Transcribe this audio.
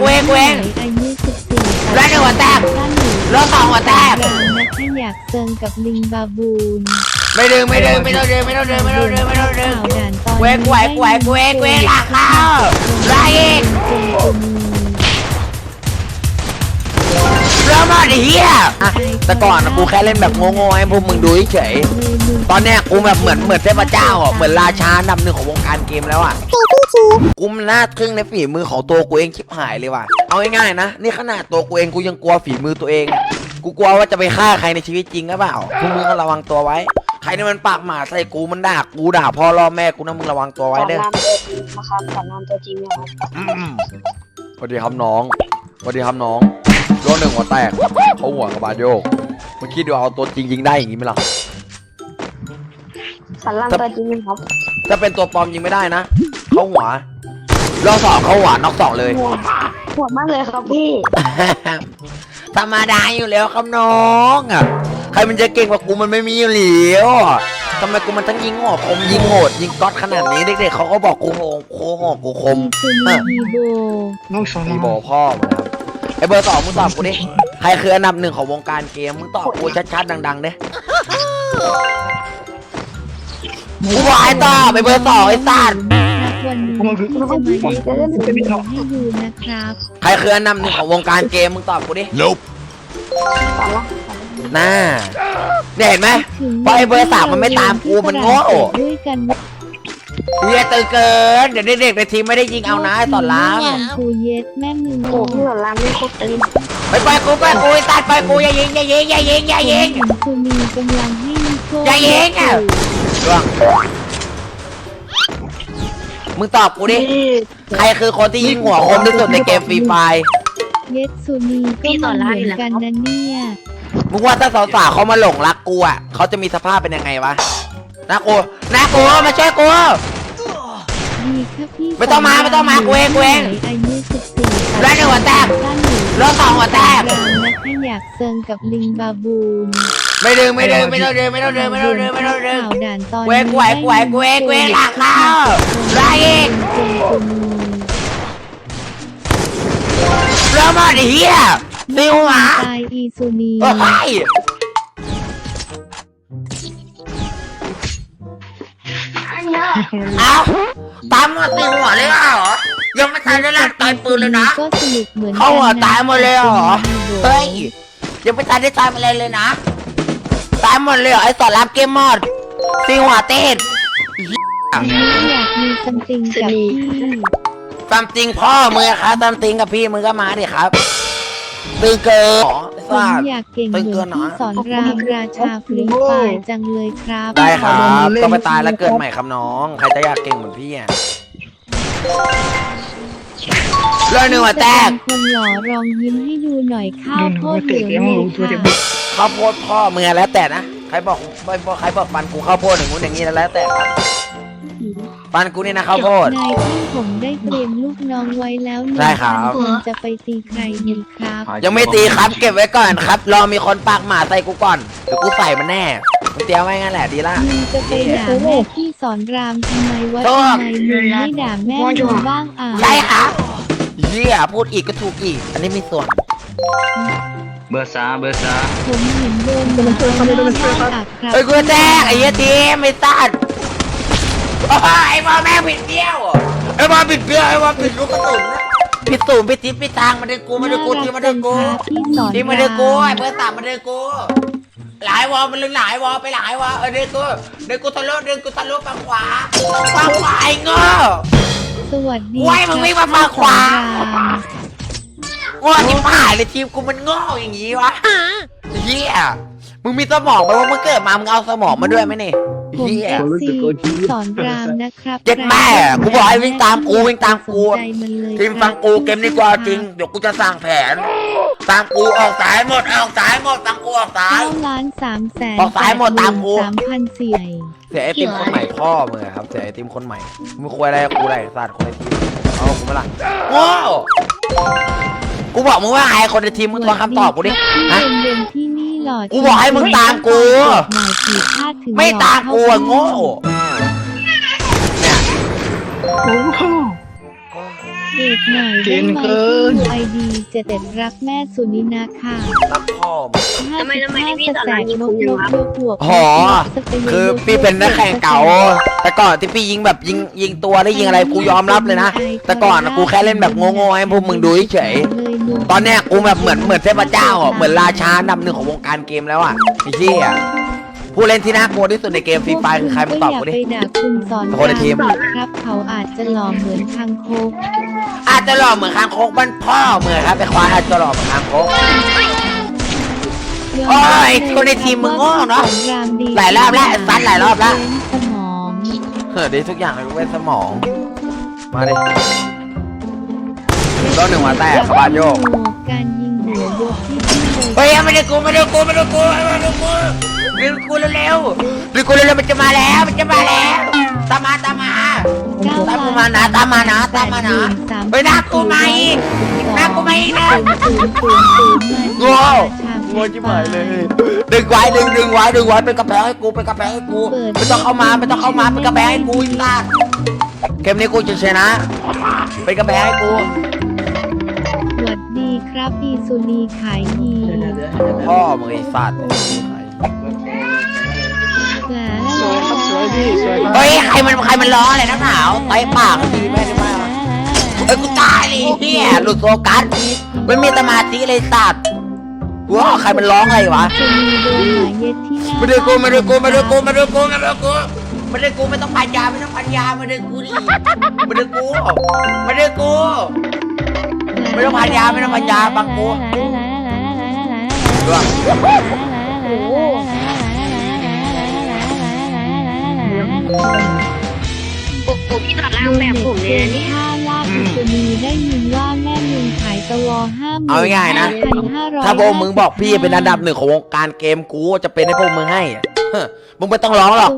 กูเองกูเองอายุสิบสี่แล้วหนึ่งหัวแตกท่านหนึ่งแล้วสองหัวแตกรามนะถ้าอยากเจอกับลิงบาบูนไม่ดึงไม่ดึงไม่ต้องดึงไม่ต้องดึงไม่ต้องดึงไม่ต้องดึงข่าวด่านตอนเว้ยกูไหวกูไหวกูเองกูเองหลังเข้าไล่อีกเจนตุนีเริ่มมาดิเฮียอะแต่ก่อนนะกูแค่เล่นแบบโง่ๆให้พวกมึงดูเฉยตอนเนี้ยกูแบบเหมือนเหมือนเทพเจ้าอะเหมือนราชานดับหนึ่งของวงการเกมแล้วอะ กูมันน่าทึ่งในฝีมือของตัวกูเองชิบหายเลยว่ะ เอาง่ายๆนะ นี่ขนาดตัวกูเองกูยังกลัวฝีมือตัวเองอะกูกลัวว่าจะไปฆ่าใครในชีวิตจริงหรือเปล่าพวกมึงก็ระวังตัวไว้ ใครที่มันปากหมาใส่กูมันด่ากูด่าพ่อล่อแม่กูนะมึงระวังตัวสไว้อนเด้อรามตัวจริงนะครับสอนรามตัวจริงนะครับ อืมสวัสดีครับน้องสวัสดีครับน้องโดนหนึ่งหัวแตกเขาหัวกับบาดโยกเมื่อกี้ดูเอาตัวจริงยิงได้อย่างนี้ไหมล่ะ สอนรามตัวจริงนะครับ ถ้าเป็นตัวปลอมยิงไม่ได้นะ เข้าหัวรอบสองเข้าหัวนอกสองเลยโหดโหดมากเลยครับพี่ ธรรมดาอยู่แล้วครับน้องอะใครมันจะเก่งกว่ากูมันไม่มีอยู่แล้วทำไมกูมันทั้งยิงหัวคมยิงโหดยิงก๊อตขนาดนี้เด็กๆเขาก็บอกกูโหดโคโหดกูคมอีซูนีฮีโบมีโบพ่อมาครับไอเบอร์สองมึงตอบกูดิใครคืออันดับหนึ่งของวงการเกมมึงตอบกูชัดๆดังๆเด้กูบอกให้ตอบไอเบอร์สองไอ้สัตว์ครับ วันนี้จะมาเล่นซูนีให้ดูนะครับ ใครคืออันดับหนึ่งของวงการเกมมึงตอบกูดิสอนรามน่าเนี่ยเห็นไหมพราะไอ้เบอร์สามมันไม่ตามกูมันโง่ด้วยกันเฮียตื่นเกิน เดี๋ยวเด็กๆในทีมไม่ได้ยิงเอานะไอ้สอนรามกูเย็ดแม่มึงโอ้โหพี่สอนรามไม่คตรตึงไปไปกูไปกูไอ้สัตว์ไปกูอย่ายิงอย่ายิงอย่ายิงอย่ายิงถึงซูนีกำลังให้นิโก้อย่ายิงอะร่วง มึงตอบกูดิ ใครคือคนที่ยิงหัวคมที่สุดในเกมฟรีไฟเย็ดซูนีก็มันเหมือนกันนะเนี่ยมึงว่าถ้าสาวๆเขามาหลงรักกูอะเขาจะมีสภาพเป็นยังไงวะนะกูนะกูมาช่วยกูดีครับพี่ไม่ต้องมาไม่ต้องมากูเองกูเองอายุสิบสี่แล้วหนึ่งหัวแตกท่านหนึ่งแล้วสองหัวแตกรามนะถ้าอยากเซิงกับลิงบาบูน ไม่ดึงไม่ดึงไม่ต้องดึงไม่ต้องดึงไม่ต้องดึงไม่ต้องดึงข่าวด่านตอนเว้ยกูไหวกูไหวกูเองกูเองหลังเข้าไล่อีกเจนซูนีเริ่มมาดิเฮียซิวหมาตายอีซูนีเฮ้ยเอาตามมาตีหัวเลยเหรอยังไม่ทันได้ลั่นตายปืนเลยนะก็สนุกเหมือนกันเข้าหัวตายหมดเลยเหรอนะเฮ้ยยังไม่ทันได้ตายอะไรเลยนะ ตายหมดเลยเหรอไอ้สอนรามเกมหมดตีหัวเต้นไม่อยากมีซัมติงกับพี่ตามจริงพ่อมือครับตามจริงกับพี่มือก็มาดิครับตึงเกินไอ้ผมสัตว์อยากเก่งเหมือนพี่สอนรามราชาฟรีไฟร์จังเลยครับ ได้ครับต้องไปตายแล้วเกิดใหม่ครับน้อง ใครจะอยากเก่งเหมือนพี่อะเรื่องหนึ่งหัวแตกคนหล่อลองยิ้มให้ดูหน่อยข้าวโพดเหลืองเลยค่ะ ข้าวโพดพ่อมือแล้วแต่นะ ใครบอกไม่บอกใครบอกปันกูข้าวโพดอย่างงู้นอย่างนี้แล้วแต่ครับปันกูนี่นะข้าวโพด นายที่ผมได้เตรียมลูกน้องไว้แล้วหนึ่งได้ครับคนจะไปตีใครดีครับ ยังไม่ตีครับ เก็บไว้ก่อนครับ รอมีคนปากหมาใส่กูก่อนเดี๋ยวกูใส่มันแน่มึงเตรียมไว้งั้นแหละดีละ มึงจะไปด่าแม่พี่สอนรามทำไมวะโทษ ทำไมมึงไม่ด่าแม่มึงบ้างอะใช่ครับเฮียพูดอีกก็ถูกอีก อันนี้มีส่วน เบอร์สามเบอร์สามผมเห็นโดนหมาบ้านอักครับเฮ้ยกูแจ้งไอ้เหี้ยทีมไอ้สัตว์โอ้ยไอ้บอลแม่งผิดเบี้ยวไอ้บอลผิดเบี้ยวไอ้บอลผิดลูกกระสุนนะผิดสูงผิดทิศผิดทางมาเดินกูมาเดินกูทีมมาเดินกูพี่สอนทีมมาเดินกูไอ้เบอร์สามมาเดินกูหลายวอลมันลึงหลายวอลไปหลายวอลเออเดินกูเดินกูทะลุเดินกูทะลุฝั่งขวาฝั่งขวาไอ้โง่สวัสดีโอ้ยมึงวิ่งมาฝั่งขวาสอนราม โง่ที่ผ่านเลยทีมกูมันโง่อย่างงี้วะเฮียมึงมีสมองไหมว่ามึงเกิดมามึงเอาสมองมาด้วยไหมนี่ผมเฮีย เอฟซีสอนรามนะครับเจ็ดแม่กูบอกให้วิ่งตามกูวิ่งตามกู สนใจมันเลยทีมฟังกูเกมนี้กูเอาจริงเดี๋ยวกูจะสร้างแผน ตามกูออกสายหมดออกสายหมดตามกูออกสาย เก้าล้านสามแสนบอกซ้ายหมดตามกู สามพันเสี่ยเสียไอติมคนใหม่พ่อมึงอะครับเสียไอติมคนใหม่มึงคุยอะไรกับกูอะไรสัตว์คนในทีมเอากูมาละโง่ กูบอกมึงว่าไอ้คนในทีมมึงลองคำตอบกูดิพี่ฮะเรียนๆที่นี่หล่อกูบอกให้มึงตามกู หน่อยผีพลาดถึงไม่ตามกูอะโง่เนี่ยเอกหน่อยได้ไหมที่ไอดีเจ็ดเอ็ดรักแม่สุนินาค่ะรักพ่อมึงห้าสิบห้าสแตกนกนกนกบวกหอคือพี่เป็นนักแข่งเก่า แต่ก่อนที่พี่ยิงแบบยิงยิงตัวได้ยิงอะไรกูยอมรับเลยนะ แต่ก่อนอะกูแค่เล่นแบบโง่ๆให้พวกมึงดูเฉยๆ ตอนเนี้ยกูแบบเหมือนเหมือนเทพเจ้าอะเหมือนราชาอันดับหนึ่งของวงการเกมแล้วอะไอ้เหี้ยผู้เล่นที่น่ากลัวที่สุดในเกมฟรีไฟคือใครมึงตอบกูดิก็อย่าไปด่าคุณสอนคนในทีมรามครับ เขาอาจจะหล่อเหมือนคางคกอาจจะหล่อเหมือนคางคกบ้านพ่อเหมือนครับไอ้ควายอาจจะหล่อเหมือนคางคก โอ้ยคนในทีมมึงโง่เนอะสอนรามดีหลายรอบแล้วไอ้สัตว์หลายรอบแล้วสมอง เฮ้ยดีทุกอย่างเลยเว้นสมอง มาดิ ต้นหนึ่งมาแตกขบานโยก การยิงหัวยกที่ที่เลยเฮ้ยไม่ได้กูไม่ได้กูไม่ได้กูไม่ได้กูเร็วกูเร็วๆเร็วกูเร็วๆมันจะมาแล้วมันจะมาแล้วตามมาตามมาเก้ตามกูมานะตามมานะตามมานะเฮ้ยน่ากลัวไหมน่ากลัวไหมนะศูนย์ศูนย์ศูนย์ศูนย์โง่โง่ชิบหายเลยดึงไว้ดึงดึงไว้ดึงไว้เป็นกระแพงให้กูเป็นกระแพงให้กูไม่ต้องเข้ามาไม่ต้องเข้ามาเป็นกระแพงให้กูอีกนะเกมนี้กูจะชนะเป็นกระแพงให้กูส วัสดีครับอีสุนีขายยีพ่อมึงไอ้สัตว์หลาสวยครับสวยพี่สวยครับเฮ้ยใครมันใครมันล้ออะไรนักหนาวไต่ปากทีแม่ได้ไหมเฮ้ยกูตายเลยเฮียหลุดโฟกัสไม่มีสมาธิเลยสัตว์ว้าวใครมันร้องอะไรวะสุนีโดนหมาเย็ดที่หน้าไม่ได้กูไม่ได้กูไม่ได้กูไม่ได้กูไม่ได้กูไม่ได้กูไม่ต้องพันยาไม่ต้องพันยาไม่ได้กูดิไม่ได้กูไม่ได้กู ไม่ต้องพันยาไม่ต้องพันยาบังกูด้วยผมผมพี่ต่อล่างแบบผมเลยนะเนี่ยห้าลาบอีสุนีได้ยินว่าแม่มึงขายตะวอห้าหมื่นเอาง่ายๆนะ ถ้าพวกมึงบอกพี่เป็นอันดับหนึ่งของวงการเกมกูจะเป็นให้พวกมึงให้อะเฮ้อมึงไม่ต้องร้องหรอก